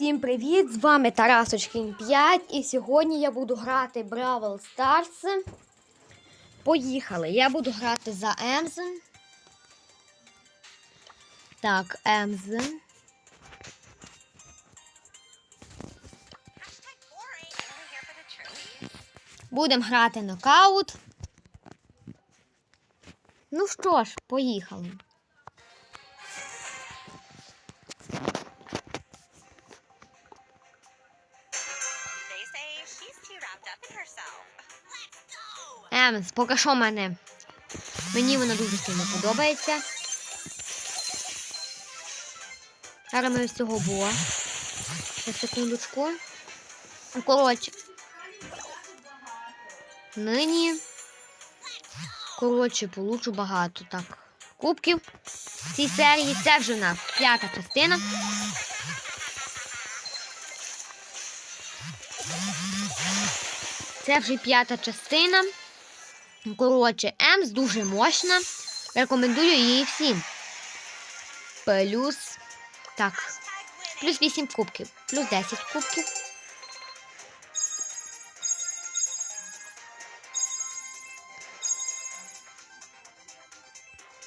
Всім привіт! З вами Тарасочкін 5 і сьогодні я буду грати Бравл Старс. Поїхали! Я буду грати за Емз. Так, Емз. Будемо грати нокаут. Ну що ж, поїхали. Емс, поки що мене. Мені вона дуже сильно подобається. Зараз ми з цього бо. На секундочку. Коротше. Нині. Коротше, получу багато так. Кубків цій серії. Це вже в нас п'ята частина. Це вже п'ята частина. Коротше, Емс дуже мощна. Рекомендую її всім. Плюс. Так. Плюс 8 кубків. Плюс 10 кубків.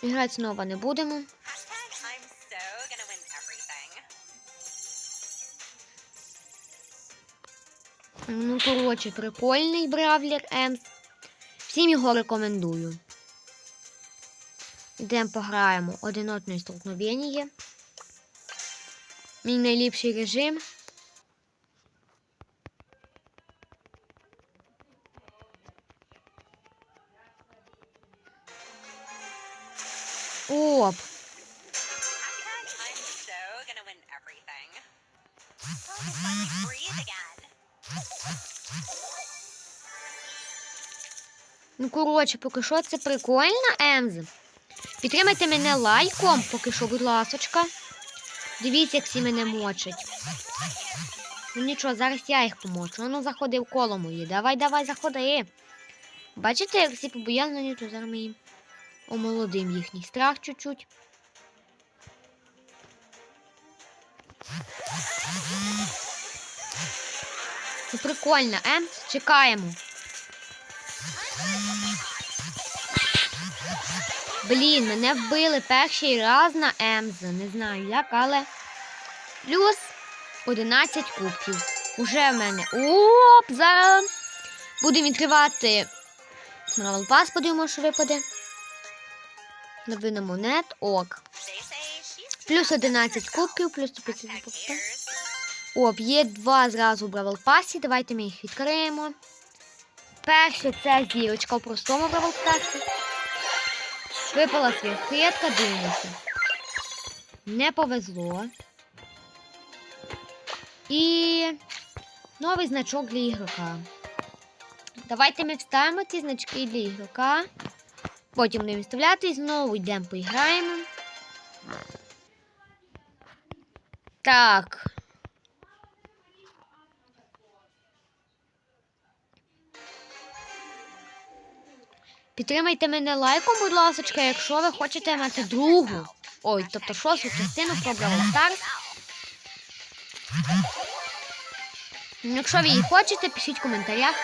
Грати знову не будемо. Ну, коротше, прикольний бравлер Емс. Всім його рекомендую. Йдемо пограємо одиночне столкновення. Мій найліпший режим. Оп! Ну, коротше, поки що це прикольно, Емз. Підтримайте мене лайком, поки що, будь ласочка. Дивіться, як всі мене мочать. Ну нічого, зараз я їх помочу. Ну, заходи в коло моє. Давай, давай, заходи. Бачите, як всі побоялені, то зараз ми їм омолодим їхній страх чуть-чуть. Ну, прикольно, Емз, чекаємо. Блін, мене вбили перший раз на Емз. Не знаю як, але. Плюс 11 кубків. Уже в мене. Оп! Зараз будемо відкривати Бравл Пас, подивимося, що випаде. Новина монет. Ок. Плюс wrapped up in 11 кубків, плюс 150 кубків. Оп, є два зразу в Бравл Пасі. Давайте ми їх відкриємо. Перше це зірочка в простому Бравл Пасі. Випала світка, дивимося. Не повезло. І новий значок для ігрока. Давайте ми вставимо ці значки для ігрока. Потім будемо вставляти і знову йдемо поіграємо. Так. Підтримайте мене лайком, будь ласка, якщо ви хочете мати другу. Ой, тобто шосту частину про Ну, Якщо ви її хочете, пишіть в коментарях.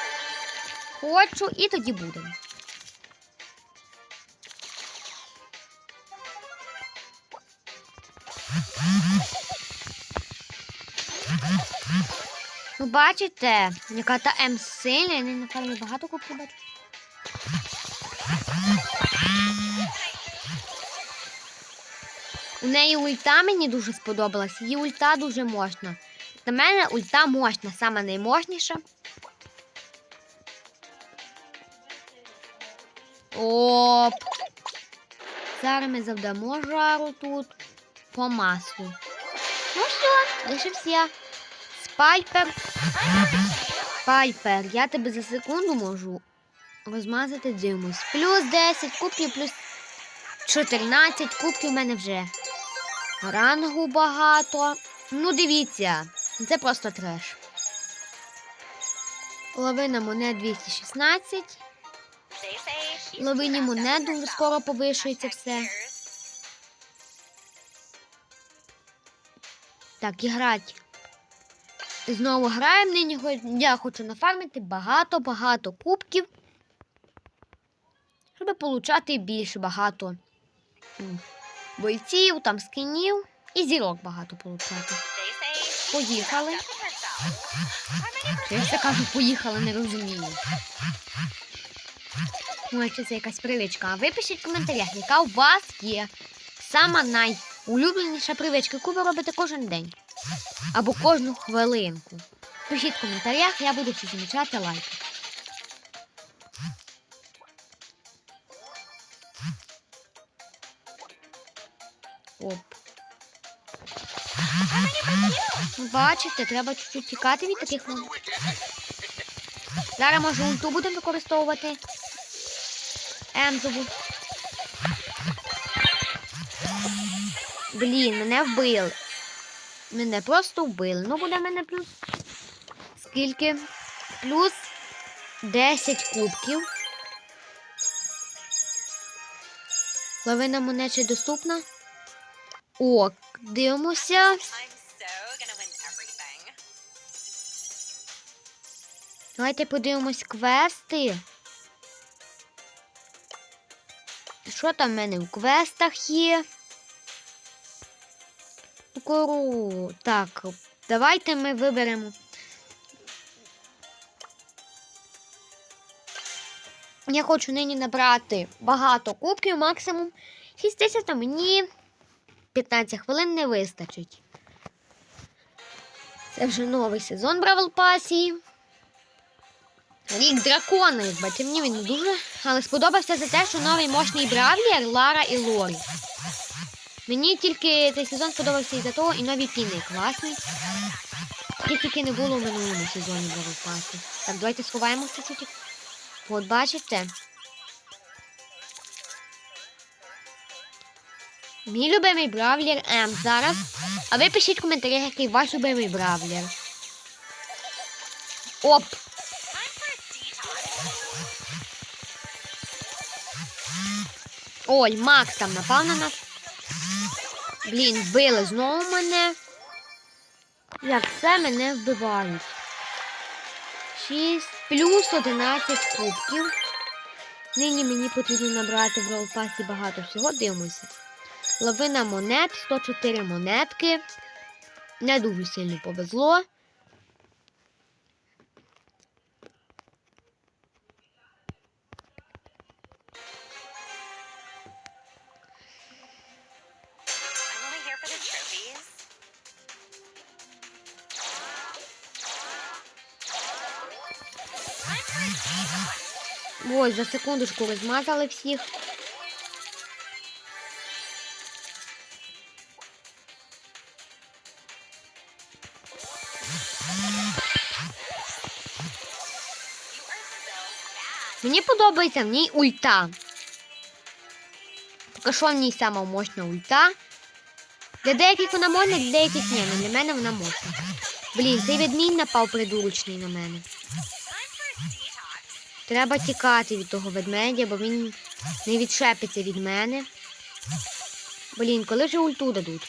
Хочу і тоді будемо. Ви бачите, яка та М сильна, я напевно багато купив бачу. У неї ульта мені дуже сподобалась. Її ульта дуже мощна. Для мене ульта мощна, саме наймощніша. Оп. Зараз ми завдамо жару тут по маслу. Ну все, лишився. Спайпер. Спайпер, я тебе за секунду можу розмазати дивимось. Плюс 10 кубків, плюс 14 кубків у мене вже. Рангу багато. Ну, дивіться, це просто треш. Лавина монет 216. They say Лавині монет дуже скоро повишується все. Так, іграть. Знову граємо. Нині я хочу нафармити багато-багато кубків. Щоб получати більш багато бойців, там скинів і зірок багато получати. Поїхали. я все кажу, поїхали, не розумію. Може, чи це якась привичка. А ви в коментарях, яка у вас є сама найулюбленіша привичка, яку ви робите кожен день. Або кожну хвилинку. Пишіть в коментарях, я буду всі замічати лайки. Оп. Бачите, треба чуть-чуть тікати від таких. Зараз може ульту будемо використовувати. Емзову. Блін, мене вбили. Мене просто вбили. Ну буде мене плюс. Скільки? Плюс 10 кубків. Лавина монечі доступна. О, дивимося. Давайте подивимось квести. Що там в мене в квестах є? Кору. Так, давайте ми виберемо. Я хочу нині набрати багато кубків, максимум 6 тисяч, а мені 15 хвилин не вистачить. Це вже новий сезон Бравл Пасі. Рік дракона, бачите, мені він дуже. Але сподобався за те, що новий мощний бравлер Лара і Лорі. Мені тільки цей сезон сподобався із-за того, і нові піни класні. Їх тільки не було в минулому сезоні Бравл Пасі. Так, давайте сховаємо чуть-чуть. От бачите. Мій любимий бравлер М зараз. А ви пишіть в коментарях, який ваш любимий бравлер. Оп! Ой, Макс там напав на нас. Блін, вбили знову мене. Як все мене вбивають. 6 плюс 11 кубків. Нині мені потрібно набрати в ролпасі багато всього. Дивимося. Лавина монет, 104 монетки. Не дуже сильно повезло. I'm only here for the Мені подобається в ній ульта. Поки в ній сама мощна ульта. Для деяких вона можна, для деяких ні, але для мене вона мощна. Блін, цей відмінь напав придурочний на мене. Треба тікати від того ведмедя, бо він не відшепиться від мене. Блін, коли ж ульту дадуть?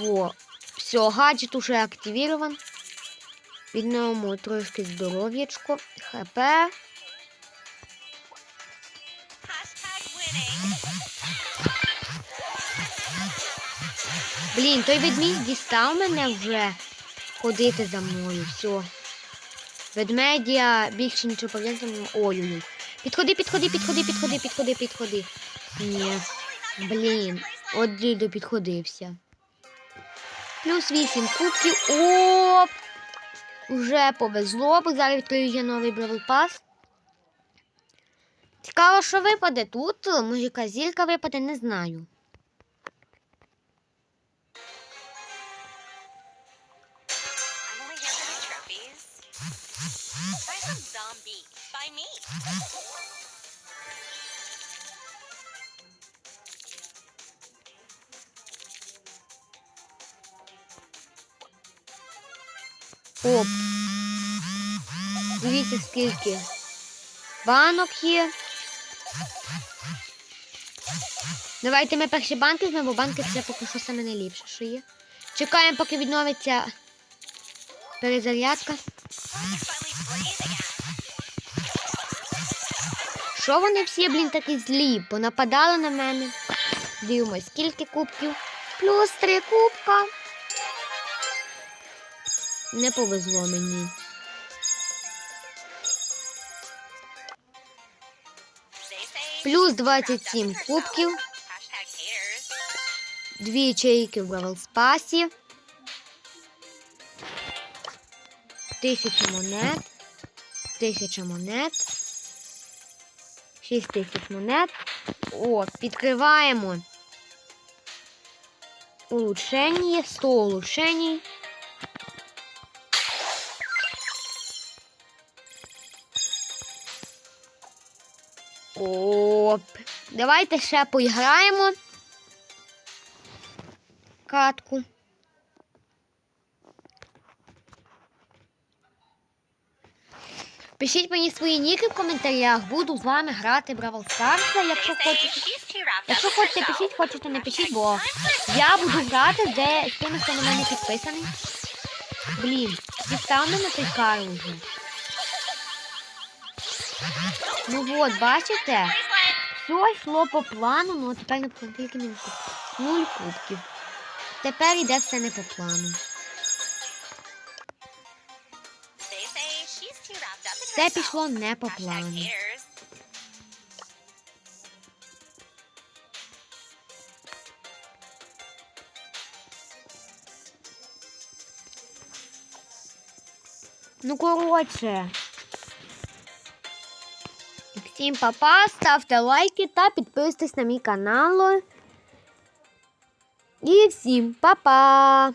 О, все, гаджет уже активирован. Відновимо трошки здоров'ячко. ХП. Блін, той ведмідь дістав мене вже ходити за мною. Все. Ведмедя більше нічого пов'язано. Ой-ой-ой. Підходи, підходи, підходи, підходи, підходи, підходи. Ні. Блін, от дідо підходився. Плюс 8 кубків. Оп! Уже повезло, бо зараз я новий Бравл Пас. Цікаво, що випаде тут. Може, яка зірка випаде, не знаю. Zombie by me. Оп. Дивіться, скільки банок є. Давайте ми перші банки візьмемо, бо банки це поки що саме найліпше, що є. Чекаємо, поки відновиться Перезарядка. Що вони всі, блін, такі злі? Понападали на мене. Дивимось, скільки кубків. Плюс три кубка. Не повезло мені. Плюс she's wrapped 27 кубків. Дві ячейки в Бравл Спасі. Тисяча монет. Тисяча монет. Шість тисяч монет. О, відкриваємо. Улучшення. 100 улучшень. Оп. Давайте ще поіграємо катку. Пишіть мені свої ніки в коментарях. Буду з вами грати Бравл Старса, якщо хочете. Якщо хочете, пишіть, хочете, не пишіть, бо я буду грати де, з тими, хто на мене підписаний. Блін, дістав мене той кар уже. Ну от, бачите? Все йшло по плану, ну тепер не тільки не нуль кубків. Тепер йде все не по плану. Все пішло не по плану. Ну, коротше. Всім папа, ставте лайки та підписуйтесь на мій канал. І всім па-па!